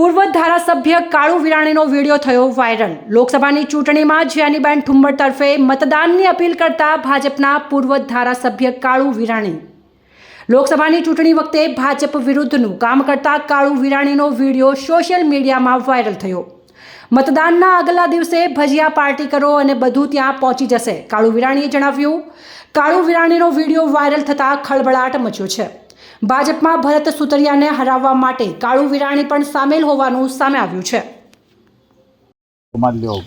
પૂર્વ ધારાસભ્ય કાળુ વિરાણીનો વીડિયો થયો વાયરલ. લોકસભાની ચૂંટણીમાં જ્યાનીબેન ઠુંબર તરફે મતદાનની અપીલ કરતા ભાજપના પૂર્વ ધારાસભ્ય કાળુ વિરાણી. લોકસભાની ચૂંટણી વખતે ભાજપ વિરુદ્ધનું કામ કરતા કાળુ વિરાણીનો વીડિયો સોશિયલ મીડિયામાં વાયરલ થયો. મતદાનના આગલા દિવસે ભજીયા પાર્ટી કરો અને બધું ત્યાં પહોંચી જશે, કાળુ વિરાણીએ જણાવ્યું. કાળુ વિરાણીનો વીડિયો વાયરલ થતાં ખળબળાટ મચ્યો છે. ભાજપમાં ભરત સુતરિયાને હરાવવા માટે કાળુ વિરાણી પણ સામેલ હોવાનું સામે આવ્યું છે. લેવો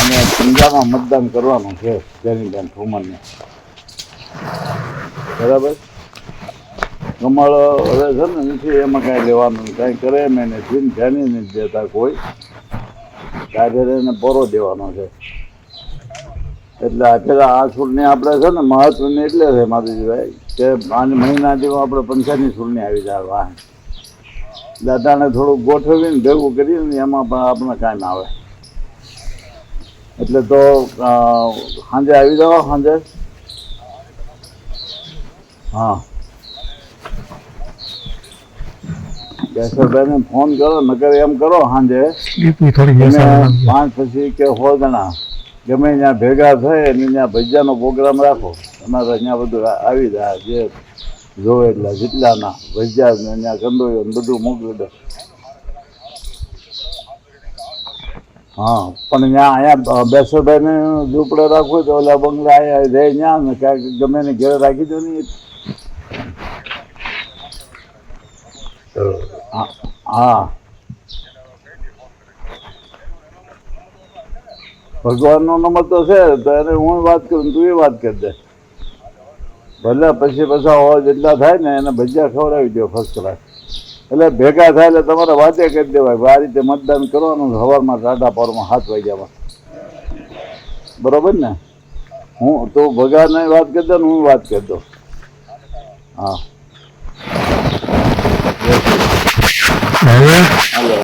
અને પંજાબમાં મતદાન કરવાનું છે જેનીબેન ઠુમરને. બરાબર? કમળ હવે છે ને, નથી એમાં કાંઈ લેવાનું, કાંઈ કરે એમ એને, જીન જાણી નથી દેતા કોઈ. એને પોરો દેવાનો છે. એટલે પેલા આ ચૂંટણી આપણે છે ને મહત્વની એટલે છે માધુજીભાઈ કે આને મહિના જેવો આપણે પંચાયતની ચૂંટણી આવી જાય વાહ દાદાને થોડુંક ગોઠવીને ભેગું કરીને એમાં પણ આપણે ના આવે. એટલે તો સાંજે આવી જાઓ સાંજે. હા. કેશવભાઈને ફોન કરો નકર એમ કરો સાંજે. પાંચ પછી કે હો જણા ગમે ત્યાં ભેગા થાય અને ત્યાં ભજીયાનો પ્રોગ્રામ રાખો. અમારે અહીંયા બધું આવી જાય જે જોવે એટલા જેટલાના ભજીયા ને ત્યાં કંદોયો બધું મોકલી દો. હા, પણ ત્યાં અહીંયા બેસરભાઈને ઝૂંપડે રાખવું તો ઓલા બંગલા અહીંયા રહે ત્યાં ને ક્યાંક ગમે ને ઘેરે રાખી દો ને હા હા. ભગવાનનો નંબર તો છે તો એને હું વાત કરું તું એ વાત કરી દે. ભલે પછી પાછા હોય જેટલા થાય ને એને ભજીયા ખવડાવી દો ફર્સ્ટ ક્લાસ એટલે ભેગા થાય એટલે તમારે વાતે કરી દેવાય. આ રીતે મતદાન કરવાનું હવારમાં સવારમાં ટાટા પારમાં હાથ વાગ્યામાં. બરોબર ને? હું તો ભગાને વાત કરી દો ને હું વાત કરી દો હા. હવે